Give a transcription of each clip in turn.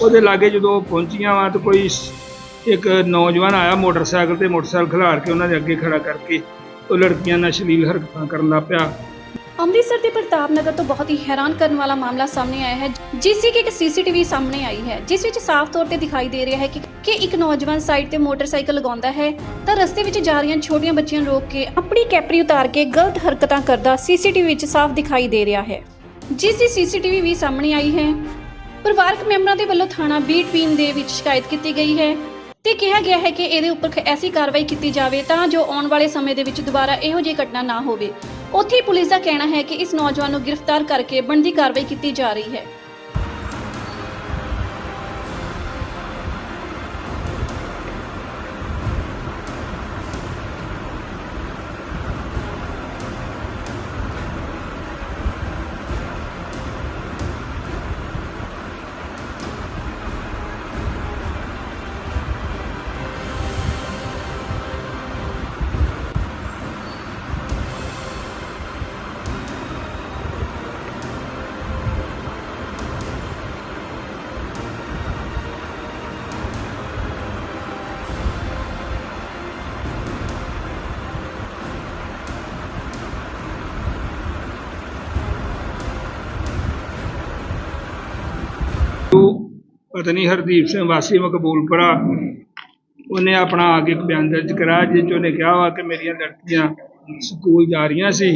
ਉਹਦੇ ਲਾਗੇ ਜਦੋਂ ਪਹੁੰਚੀਆਂ ਵਾ ਤਾਂ ਕੋਈ ਇੱਕ ਨੌਜਵਾਨ ਆਇਆ ਮੋਟਰਸਾਈਕਲ ਤੇ, ਮੋਟਰਸਾਈਕਲ ਖਿਲਾਰ ਕੇ ਉਹਨਾਂ ਦੇ ਅੱਗੇ ਖੜਾ ਕਰਕੇ ਉਹ ਲੜਕੀਆਂ ਨਾਲ ਅਸ਼ਲੀਲ ਹਰਕਤਾਂ ਕਰਨ ਲੱਗ ਪਿਆ। ਅੰਮ੍ਰਿਤਸਰ ਦੇ ਪ੍ਰਤਾਪ ਨਗਰ ਤੋਂ ਬਹੁਤ ਹੀ ਹੈਰਾਨ ਕਰਨ ਵਾਲਾ ਮਾਮਲਾ ਸਾਹਮਣੇ ਆਇਆ ਹੈ, ਜਿਸ ਦੀ ਕਿ ਇੱਕ ਸੀਸੀਟੀਵੀ ਸਾਹਮਣੇ ਆਈ ਹੈ, ਜਿਸ ਵਿੱਚ ਸਾਫ਼ ਤੌਰ ਤੇ ਦਿਖਾਈ ਦੇ ਰਿਹਾ ਹੈ ਕਿ ਕਿ ਇੱਕ ਨੌਜਵਾਨ ਸਾਈਡ ਤੇ ਮੋਟਰਸਾਈਕਲ ਲਗਾਉਂਦਾ ਹੈ, ਤਾਂ ਰਸਤੇ ਵਿੱਚ ਜਾ ਰਹੀਆਂ ਛੋਟੀਆਂ ਬੱਚੀਆਂ ਨੂੰ ਰੋਕ ਕੇ ਆਪਣੀ ਕੈਪਰੀ ਉਤਾਰ ਕੇ ਗਲਤ ਹਰਕਤਾਂ ਕਰਦਾ ਸੀਸੀਟੀਵੀ ਵਿੱਚ ਸਾਫ਼ ਦਿਖਾਈ ਦੇ ਰਿਹਾ ਹੈ। ਜਿਸ ਦੀ ਸੀਸੀਟੀਵੀ ਵੀ ਸਾਹਮਣੇ ਆਈ ਹੈ ਪਰਿਵਾਰਕ ਮੈਂਬਰਾਂ ਦੇ ਵੱਲੋਂ ਥਾਣਾ ਬੀਟਵੀਨ ਦੇ ਵਿੱਚ ਸ਼ਿਕਾਇਤ ਕੀਤੀ ਗਈ ਹੈ ਤੇ ਕਿਹਾ ਗਿਆ ਹੈ ਕਿ ਇਹਦੇ ਉੱਪਰ ਐਸੀ ਕਾਰਵਾਈ ਕੀਤੀ ਜਾਵੇ ਤਾਂ ਜੋ ਆਉਣ ਵਾਲੇ ਸਮੇਂ ਦੇ ਵਿੱਚ ਦੁਬਾਰਾ ਇਹੋ ਜਿਹੀ ਘਟਨਾ ਨਾ ਹੋਵੇ। ਉੱਥੇ ਪੁਲਿਸ ਦਾ ਕਹਿਣਾ ਹੈ ਕਿ ਇਸ ਨੌਜਵਾਨ ਨੂੰ ਗ੍ਰਿਫਤਾਰ ਕਰਕੇ ਬਣਦੀ ਕਾਰਵਾਈ ਕੀਤੀ ਜਾ ਰਹੀ ਹੈ। ਪਤਨੀ ਹਰਦੀਪ ਸਿੰਘ ਵਾਸੀ ਮਕਬੂਲਪੁਰਾ ਉਹਨੇ ਆਪਣਾ ਆ ਕੇ ਇੱਕ ਬਿਆਨ ਦਰਜ ਕਰਾਇਆ, ਜਿਸ 'ਚ ਉਹਨੇ ਕਿਹਾ ਵਾ ਕਿ ਮੇਰੀਆਂ ਲੜਕੀਆਂ ਸਕੂਲ ਜਾ ਰਹੀਆਂ ਸੀ।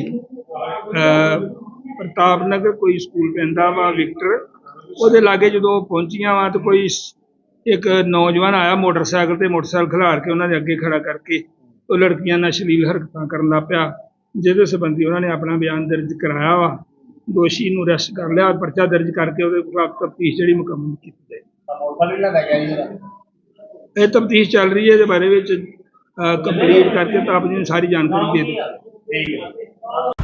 ਪ੍ਰਤਾਪ ਨਗਰ ਕੋਈ ਸਕੂਲ ਪੈਂਦਾ ਵਾ, ਵਿਕਟਰ। ਉਹਦੇ ਲਾਗੇ ਜਦੋਂ ਪਹੁੰਚੀਆਂ ਵਾ ਤਾਂ ਕੋਈ ਇੱਕ ਨੌਜਵਾਨ ਆਇਆ ਮੋਟਰਸਾਈਕਲ ਤੇ, ਮੋਟਰਸਾਈਕਲ ਖਿਲਾਰ ਕੇ ਉਹਨਾਂ ਦੇ ਅੱਗੇ ਖੜਾ ਕਰਕੇ ਉਹ ਲੜਕੀਆਂ ਨਾਲ ਸ਼ਲੀਲ ਹਰਕਤਾਂ ਕਰਨ ਲੱਗ ਪਿਆ, ਜਿਹਦੇ ਸੰਬੰਧੀ ਉਹਨਾਂ ਨੇ ਆਪਣਾ ਬਿਆਨ ਦਰਜ ਕਰਾਇਆ ਵਾ। ਦੋਸ਼ੀ ਨੂੰ ਅਰੈਸਟ ਕਰ ਲਿਆ, ਪਰਚਾ ਦਰਜ ਕਰਕੇ ਉਹਦੇ ਖਿਲਾਫ ਤਫਤੀਸ਼ ਜਿਹੜੀ ਮੁਕੰਮਲ ਕੀਤੀ ਜਾਏ ਇਹ ਤਫਤੀਸ਼ ਚੱਲ ਰਹੀ ਹੈ ਇਹਦੇ ਬਾਰੇ ਵਿੱਚ ਕੰਪਲੀਟ ਕਰਕੇ ਤਾਂ ਆਪ ਜੀ ਨੂੰ ਸਾਰੀ ਜਾਣਕਾਰੀ ਦੇ ਦਿਓ।